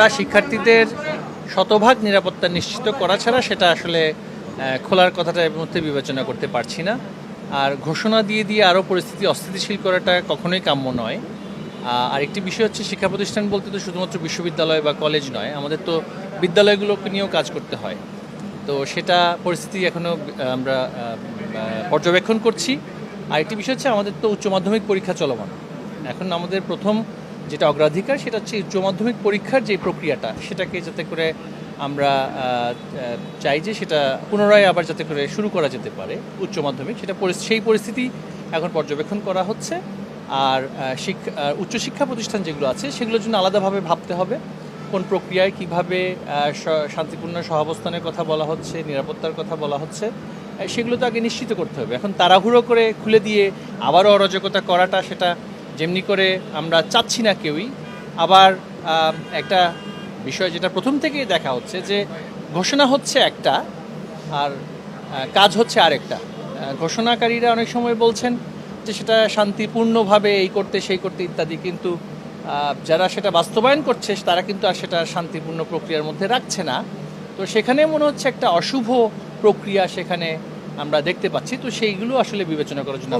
আমরা শিক্ষার্থীদের শতভাগ নিরাপত্তা নিশ্চিত করা ছাড়া সেটা আসলে খোলার কথাটা এর মধ্যে বিবেচনা করতে পারছি না। আর ঘোষণা দিয়ে দিয়ে আরও পরিস্থিতি অস্থিতিশীল করাটা কখনোই কাম্য নয়। আরেকটি বিষয় হচ্ছে শিক্ষা প্রতিষ্ঠান বলতে তো শুধুমাত্র বিশ্ববিদ্যালয় বা কলেজ নয়, আমাদের তো বিদ্যালয়গুলোকে নিয়েও কাজ করতে হয়। তো সেটা পরিস্থিতি এখনও আমরা পর্যবেক্ষণ করছি। আরেকটি বিষয় হচ্ছে আমাদের তো উচ্চ মাধ্যমিক পরীক্ষা চলমান। এখন আমাদের প্রথম যেটা অগ্রাধিকার, সেটা হচ্ছে উচ্চ মাধ্যমিক পরীক্ষার যে প্রক্রিয়াটা, সেটাকে যাতে করে আমরা চাই যে সেটা পুনরায় আবার যাতে করে শুরু করা যেতে পারে উচ্চ মাধ্যমিক, সেটা সেই পরিস্থিতি এখন পর্যবেক্ষণ করা হচ্ছে। আর শিক্ষা উচ্চশিক্ষা প্রতিষ্ঠান যেগুলো আছে, সেগুলোর জন্য আলাদাভাবে ভাবতে হবে। কোন প্রক্রিয়ায় কীভাবে শান্তিপূর্ণ সহাবস্থানের কথা বলা হচ্ছে, নিরাপত্তার কথা বলা হচ্ছে সেগুলো তো আগে নিশ্চিত করতে হবে। এখন তাড়াহুড়ো করে খুলে দিয়ে আবারও অরাজকতা করাটা, সেটা যেমনি করে আমরা চাচ্ছি না কেউই, আবার একটা বিষয় যেটা প্রথম থেকেই দেখা হচ্ছে যে ঘোষণা হচ্ছে একটা আর কাজ হচ্ছে আরেকটা। ঘোষণাকারীরা অনেক সময় বলছেন যে সেটা শান্তিপূর্ণভাবে এই করতে, সেই করতে ইত্যাদি, কিন্তু যারা সেটা বাস্তবায়ন করছে, তারা কিন্তু আর সেটা শান্তিপূর্ণ প্রক্রিয়ার মধ্যে রাখছে না। তো সেখানে মনে হচ্ছে একটা অশুভ প্রক্রিয়া সেখানে আমরা দেখতে পাচ্ছি। তো সেইগুলো আসলে বিবেচনা করার জন্য